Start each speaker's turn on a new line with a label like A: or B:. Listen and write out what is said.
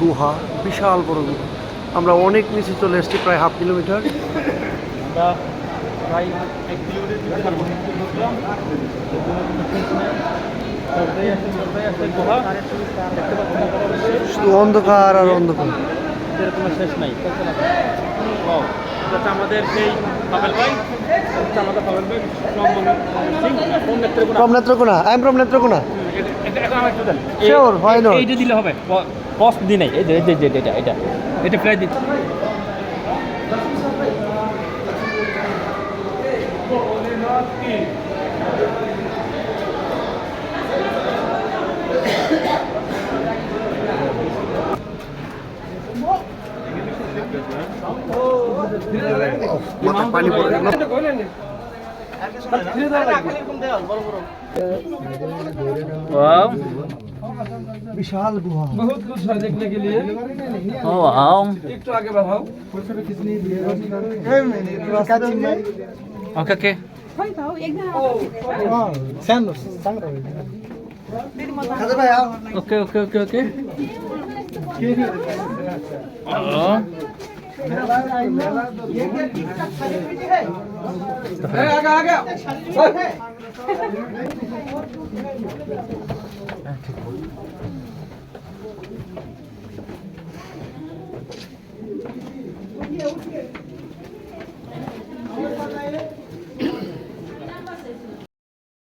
A: গুহা বিশাল বড় গুহা। আমরা অনেক নিচে চলে এসেছি প্রায় হাফ কিলোমিটার।
B: আমরা প্রায় এক না।
A: শুধু অন্ধকার আর অন্ধকার।
B: শেষ নাই। আমাদের সেই পাবেল ভাই। আমাদের পাবেল ভাই Netrokona. I am from Netrokona
A: Sure, why not?
B: এইটা দিলে হবে। কস্ট দি নাই এই যে এই যে- এই যে এটা এটা এটা প্রায় দিন
A: মাথায় পানি পড়ে গেল विशाल गुहा
C: बहुत कुछ है देखने के लिए
B: आओ आओ
C: एक तो आगे बढ़ाओ
D: कितनी
B: okay okay okay okay okay
C: okay आगे आगे 어떻게